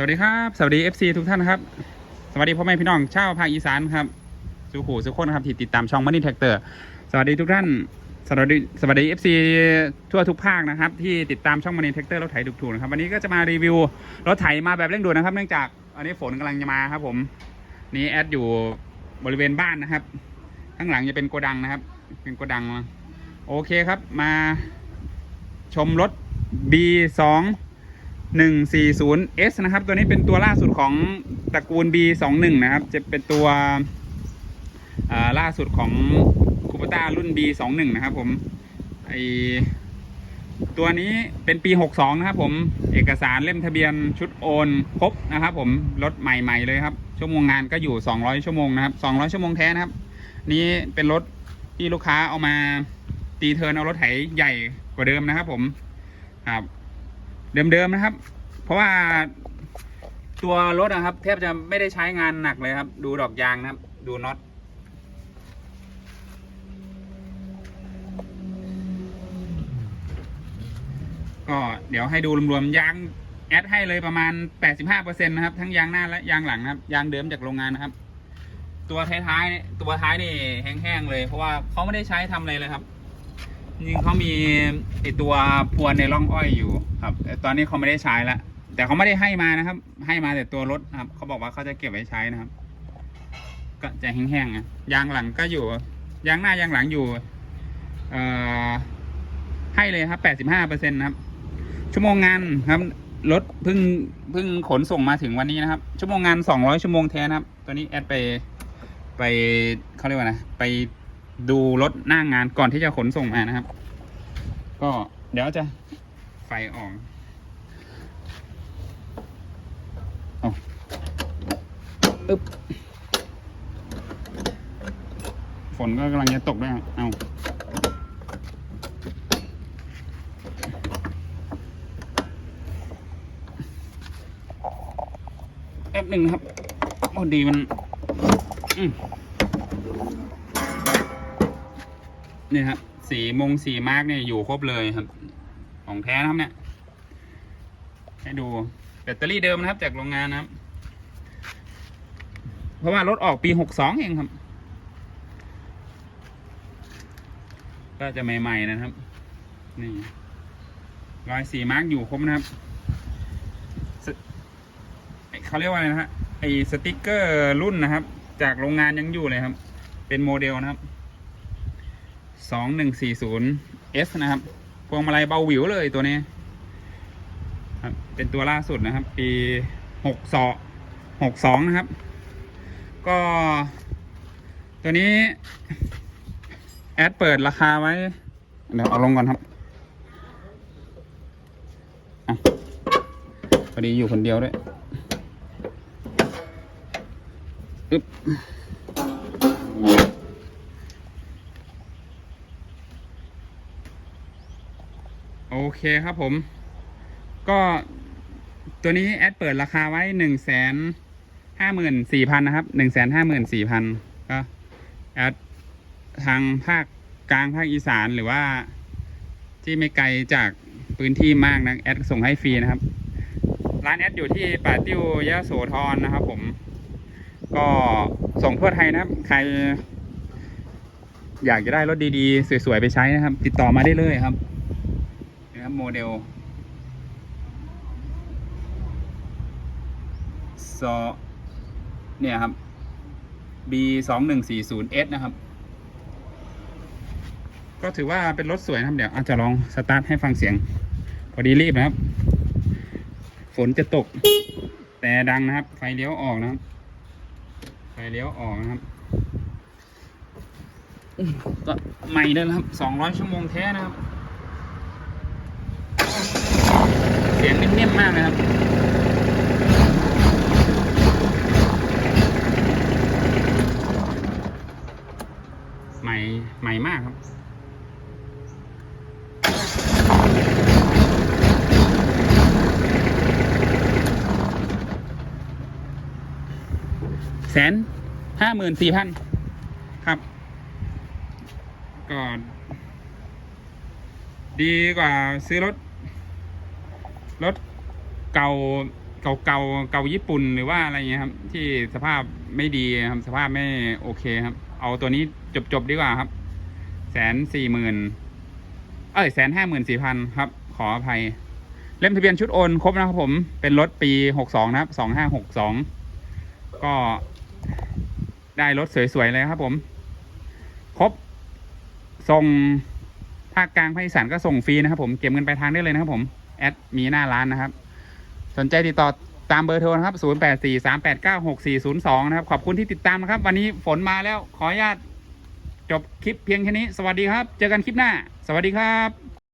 สวัสดีครับสวัสดี FC ทุกท่านครับสวัสดีพ่อแม่พี่น้องชาวภาคอีสานครับสุขูสุขคนครับที่ติดตามช่องมันนี่แท็กเตอร์สวัสดีทุกท่านสวัสดีสวัสดี FC ทั่วทุกภาคนะครับที่ติดตามช่องมันนี่แท็กเตอร์รถไถถูกๆนะครับวันนี้ก็จะมารีวิวรถไถมาแบบเร่งด่วนนะครับ เนื่องจากอันนี้ฝนกำลังจะมาครับผมนี่แอดอยู่บริเวณบ้านนะครับ ข้างหลังจะเป็นโกดังนะครับ เป็นโกดังโอเคครับมาชมรถ B2 140S นะครับ ตัวนี้เป็นตัวล่าสุดของตระกูล B21 นะครับ จะเป็นตัวล่าสุดของคูปต้ารุ่น B21 นะครับผมไอตัวนี้เป็นปี 62 นะครับผม เอกสารเล่มทะเบียนชุดโอนครบนะครับผม รถใหม่ ๆ เลยครับ ชั่วโมงงานก็อยู่ 200 ชั่วโมงนะครับ 200 ชั่วโมงแท้นะครับ นี้เป็นรถที่ลูกค้าเอามาตีเทินเอารถไถใหญ่กว่าเดิมนะครับผม ครับ เดิมๆนะครับ เพราะว่าตัวรถนะครับ แทบจะไม่ได้ใช้งานหนักเลยครับ ดูดอกยางนะครับ ดูน็อตก็เดี๋ยวให้ดูรวมๆยางแอดให้เลยประมาณ 85%นะครับ ทั้งยางหน้าและยางหลังนะครับ ยางเดิมจากโรงงานนะครับ ตัวท้ายๆเนี่ยตัวท้ายนี่แห้งๆเลย เพราะว่าเขาไม่ได้ใช้ทำอะไรเลยครับ จริงเขามีไอตัวพรวนในร่องอ้อยอยู่ครับ แต่ตอนนี้เขาไม่ได้ใช้ละแต่เขาไม่ได้ให้มานะครับ ให้มาแต่ตัวรถครับเขาบอกว่าเขาจะเก็บไว้ใช้นะครับ ก็จะแห้งๆนะยางหลังก็อยู่ ยางหน้ายางหลังอยู่ เอ่อให้เลยครับแปดสิบห้าเปอร์เซ็นต์นะครับ ชั่วโมงงานครับรถเพิ่งเพิ่งขนส่งมาถึงวันนี้นะครับ ชั่วโมงงานสองร้อยชั่วโมงแท้นะครับ ตัวนี้แอดไปไปเขาเรียกว่านะไป ดูรถหน้างงานก่อนที่จะขนส่งมานะครับ ก็เดี๋ยวจะไฟออกเอาอึ๊บฝนก็กำลังจะตกด้วยเอาแป๊บหนึ่งนะครับพอดีมัน อืม นี่ครับ สีมงสีมาร์กเนี่ยอยู่ครบเลยครับ ของแท้นะครับเนี่ย ให้ดูแบตเตอรี่เดิมนะครับ จากโรงงานนะครับ เพราะว่ารถออกปีหกสองเองครับ ก็จะใหม่ๆนะครับ นี่รอยสีมาร์กอยู่ครบนะครับเขาเรียกว่าอะไรนะฮะไอสติกเกอร์รุ่นนะครับ จากโรงงานยังอยู่เลยครับ เป็นโมเดลนะครับ สองหนึ่งสี่ศูนย์ S นะครับ พวงมาลัยเบาหวิวเลยตัวนี้ครับเป็นตัวล่าสุดนะครับ ปีหกสองหกสองนะครับ ก็ตัวนี้ แอดเปิดราคาไว้ เดี๋ยวเอาลงก่อนครับอะพอดีอยู่คนเดียวด้วยอึ๊บ โอเคครับผม ก็ตัวนี้แอดเปิดราคาไว้หนึ่งแสนห้าหมื่นสี่พันนะครับหนึ่งแสนห้าหมื่นสี่พันก็แอดทางภาคกลางภาคอีสานหรือว่าที่ไม่ไกลจากพื้นที่มากนะแอดส่งให้ฟรีนะครับ ร้านแอดอยู่ที่ป่าติ้วยะโสธรนะครับ ผม ก็ส่งทั่วไทยนะครับ ใคร อยากจะได้รถดีๆ สวยๆ ไปใช้นะครับ ติดต่อมาได้เลยครับ นะครับโมเดลซอเนี่ยครับ B สองหนึ่งสี่ศูนย์ S นะครับ ก็ถือว่าเป็นรถสวยนะครับ เดี๋ยวอาจจะลองสตาร์ทให้ฟังเสียง พอดีรีบนะครับ ฝนจะตก แต่ดังนะครับ ไฟเลี้ยวออกนะครับไฟเลี้ยวออกนะครับก็ใหม่เลยนะครับสองร้อยชั่วโมงแท้นะครับ เสียงนิ่มๆมากเลยครับใหม่ใหม่มากครับแสนห้าหมื่นสี่พันครับ ก็ดีกว่าซื้อรถ รถเก่าเก่าเก่าเก่าญี่ปุ่นหรือว่าอะไรเงี้ยครับ ที่สภาพไม่ดีครับสภาพไม่โอเคครับ เอาตัวนี้จบจบดีกว่าครับแสนสี่หมื่นเอ้ยแสนห้าหมื่นสี่พันครับ ขออภัย เล่มทะเบียนชุดโอนครบนะครับผมเป็นรถปีหกสองนะครับสองห้าหกสองก็ได้รถสวย ๆ เลยครับผม ครบ ส่งภาคกลางภาคอีสานก็ส่งฟรีนะครับผม เก็บเงินไปลายทางได้เลยนะครับผม แอดมีหน้าร้านนะครับ สนใจติดต่อตามเบอร์โทรนะครับ 0 8 4 3 8 9 6 4 0 2 นะครับ ขอบคุณที่ติดตามนะครับ วันนี้ฝนมาแล้วขออนุญาตจบคลิปเพียงแค่นี้ สวัสดีครับ เจอกันคลิปหน้า สวัสดีครับ